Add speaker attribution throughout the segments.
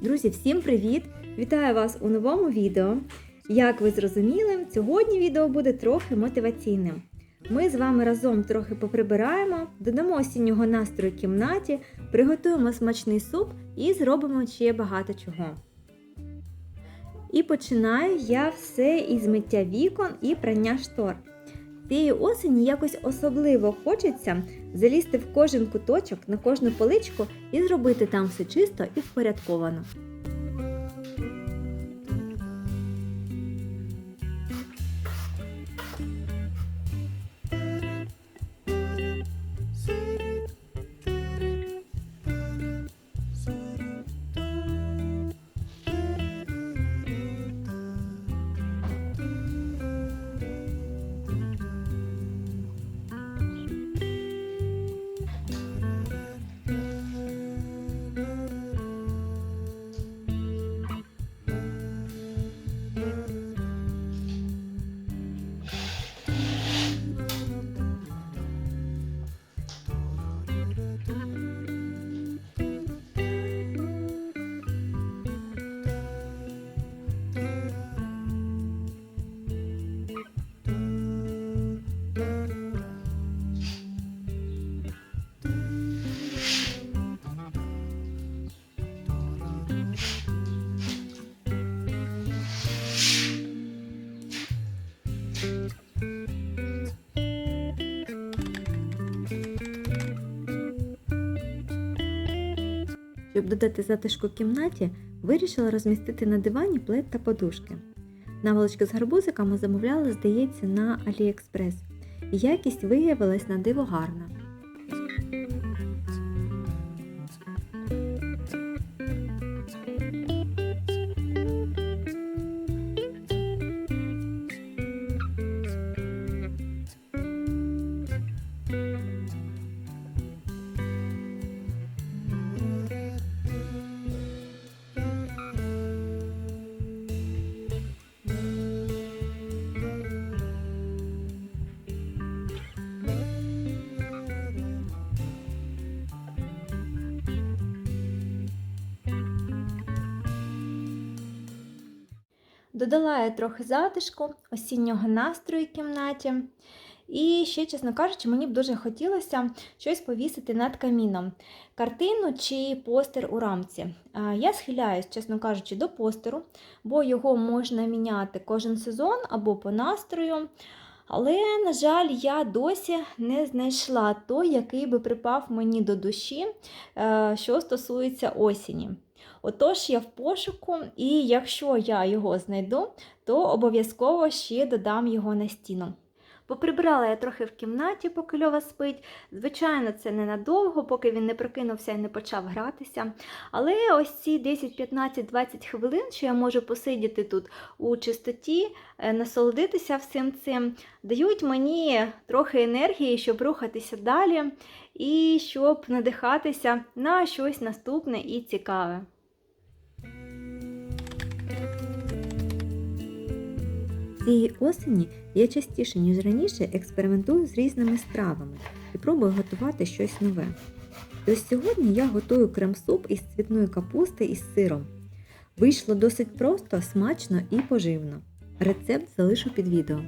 Speaker 1: Друзі, всім привіт! Вітаю вас у новому відео. Як ви зрозуміли, сьогодні відео буде трохи мотиваційним. Ми з вами разом трохи поприбираємо, додамо осіннього настрою кімнаті, приготуємо смачний суп і зробимо ще багато чого. І починаю я все із миття вікон і прання штор. Цієї осені якось особливо хочеться залізти в кожен куточок на кожну поличку і зробити там все чисто і впорядковано. Щоб додати затишку кімнаті, вирішила розмістити на дивані плед та подушки. Наволочки з гарбузиками замовляла, здається, на AliExpress. Якість виявилась на диво гарна. Додала я трохи затишку, осіннього настрою в кімнаті. І ще, чесно кажучи, мені б дуже хотілося щось повісити над каміном. Картину чи постер у рамці. Я схиляюсь, чесно кажучи, до постеру, бо його можна міняти кожен сезон або по настрою. Але, на жаль, я досі не знайшла той, який би припав мені до душі, е, що стосується осені. Отож, я в пошуку, і якщо я його знайду, то обов'язково ще додам його на стіну. Поприбрала я трохи в кімнаті, поки Льова спить. Звичайно, це ненадовго, поки він не прокинувся і не почав гратися. Але ось ці 10, 15, 20 хвилин, що я можу посидіти тут у чистоті, е, насолодитися всім цим, дають мені трохи енергії, щоб рухатися далі і щоб надихатися на щось наступне і цікаве. Цієї осені я частіше, ніж раніше, експериментую з різними стравами і пробую готувати щось нове. І ось сьогодні я готую крем-суп із цвітної капусти із сиром. Вийшло досить просто, смачно і поживно. Рецепт залишу під відео.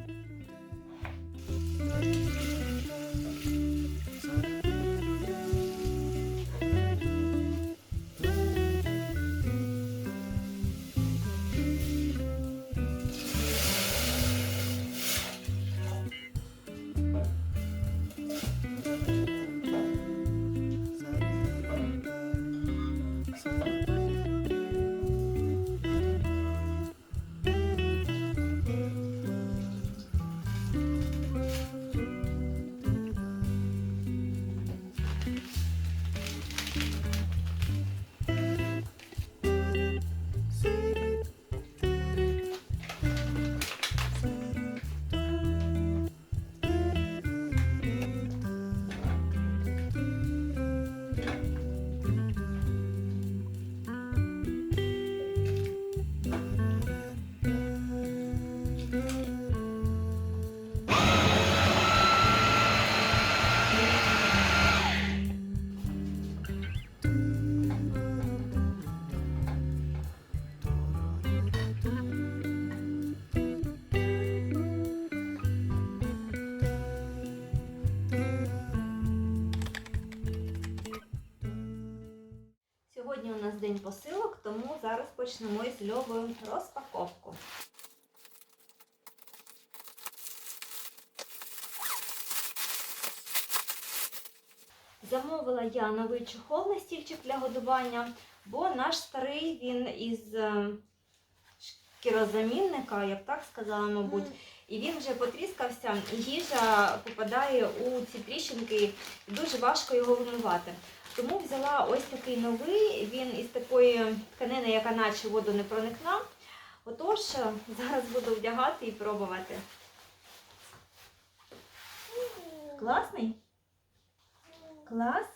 Speaker 1: Сьогодні день посилок, тому зараз почнемо із Льовою розпаковку. Замовила я новий чохол на стільчик для годування, бо наш старий він із е, шкірозамінника, я б так сказала, мабуть. І він вже потріскався, і їжа попадає у ці тріщинки, і дуже важко його вимивати. Тому взяла ось такий новий, він із такої тканини, яка наче воду не проникна. Отож, зараз буду вдягати і пробувати. Класний? Клас?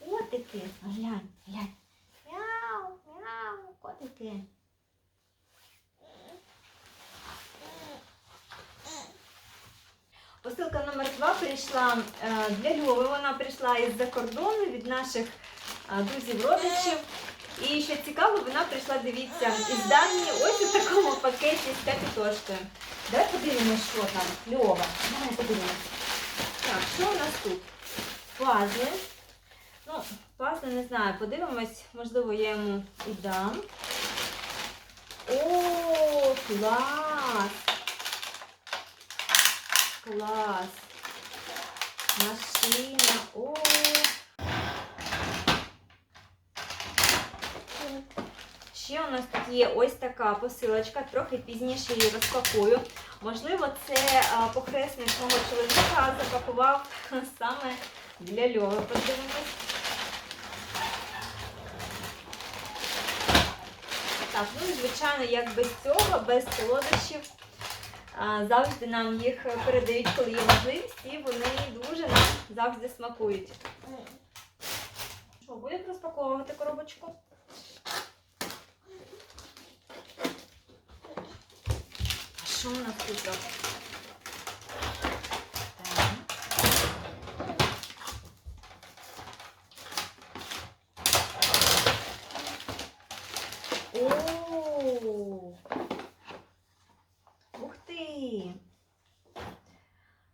Speaker 1: Котики. Глянь, глянь. Мяу, мяу, котики. Посилка номер 2 прийшла е, для Льови. Вона прийшла із-за кордону від наших е, друзів-родичів. І що цікаво, вона прийшла, дивіться, із Данії ось у такому пакеті з капітошкою. Давай подивимось, що там. Льова. Давай подивимось. Так, що у нас тут? Пазли. Ну, пазли не знаю, подивимось, можливо, я йому і дам. О, клас! Клас! Машина! О! Ще у нас тут є ось така посилочка, трохи пізніше її розпакую. Можливо, це похресник мого чоловіка запакував саме для Льови. Подивимось. Так, ну і звичайно, як без цього, без солодощів, завжди нам їх передають, коли є можливість, і вони дуже нам завжди смакують. Що, будемо розпаковувати коробочку? А що у нас тут? Так. О! Ух ти!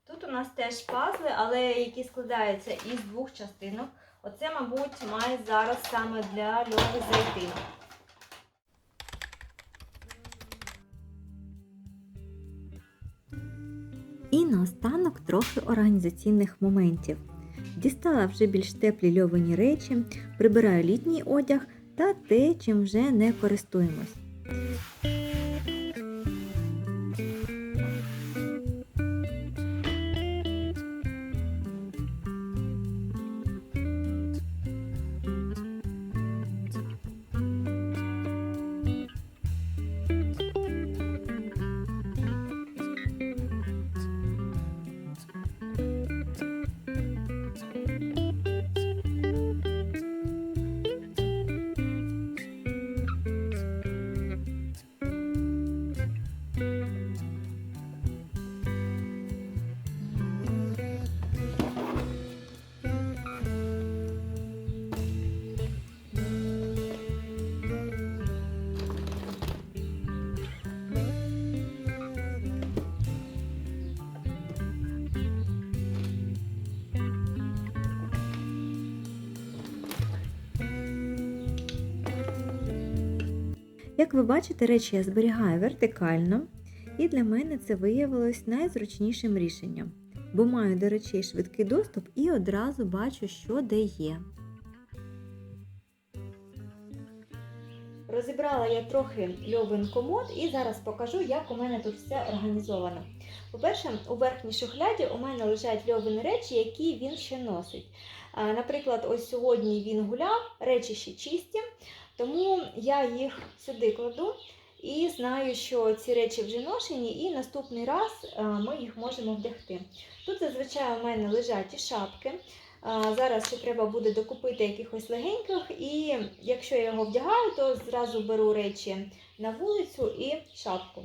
Speaker 1: Тут у нас теж пазли, але які складаються із двох частинок. Оце, мабуть, має зараз саме для льови зайти.
Speaker 2: І наостанок трохи організаційних моментів. Дістала вже більш теплі льовані речі, прибираю літній одяг та те, чим вже не користуємось. Як ви бачите, речі я зберігаю вертикально, і для мене це виявилось найзручнішим рішенням, бо маю до речей швидкий доступ і одразу бачу, що де є.
Speaker 1: Розібрала я трохи льовин комод і зараз покажу, як у мене тут все організовано. По-перше, у верхній шухляді у мене лежать льовини речі, які він ще носить. Наприклад, ось сьогодні він гуляв, речі ще чисті, тому я їх сюди кладу і знаю, що ці речі вже ношені, і наступний раз ми їх можемо вдягти. Тут зазвичай у мене лежать і шапки. Зараз ще треба буде докупити якихось легеньких, і якщо я його вдягаю, то зразу беру речі на вулицю і шапку.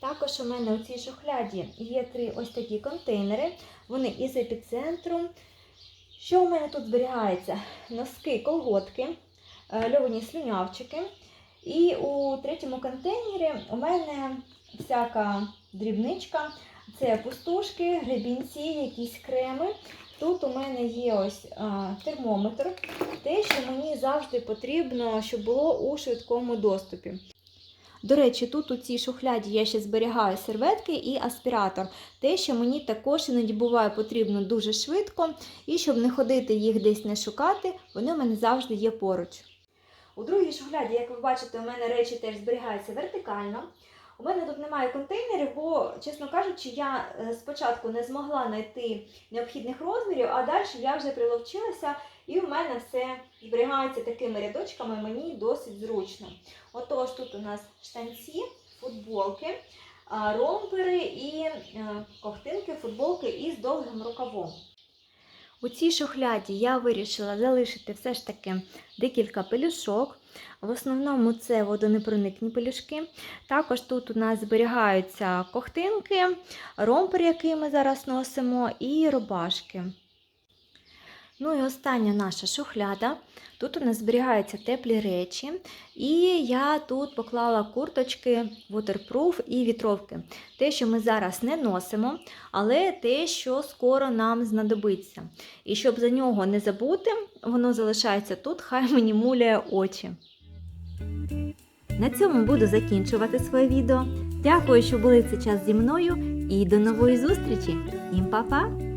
Speaker 1: Також у мене у цій шухляді є три ось такі контейнери. Вони із епіцентру. Що у мене тут зберігається? Носки, колготки, е, льовані слюнявчики. І у третьому контейнері у мене всяка дрібничка. Це пустушки, гребінці, якісь креми. Тут у мене є ось а, термометр, те, що мені завжди потрібно, щоб було у швидкому доступі. До речі, тут у цій шухляді я ще зберігаю серветки і аспіратор. Те, що мені також іноді буває потрібно дуже швидко, і щоб не ходити їх десь не шукати, вони у мене завжди є поруч. У другій шухляді, як ви бачите, у мене речі теж зберігаються вертикально. У мене тут немає контейнерів, бо, чесно кажучи, я е, спочатку не змогла знайти необхідних розмірів, а далі я вже приловчилася, і у мене все зберігається такими рядочками, мені досить зручно. Отож, тут у нас штанці, футболки, ромпери і е, ковтинки, футболки із довгим рукавом. У цій шухляді я вирішила залишити все ж таки декілька пелюшок. В основному це водонепроникні пелюшки. Також тут у нас зберігаються кохтинки, ромпер, який ми зараз носимо, і рубашки. Ну і остання наша шухляда. Тут у нас зберігаються теплі речі, і я тут поклала курточки, waterproof і вітровки. Те, що ми зараз не носимо, але те, що скоро нам знадобиться. І щоб за нього не забути, воно залишається тут, хай мені муляє очі.
Speaker 2: На цьому буду закінчувати своє відео. Дякую, що були цей час зі мною і до нової зустрічі. Всім па-па!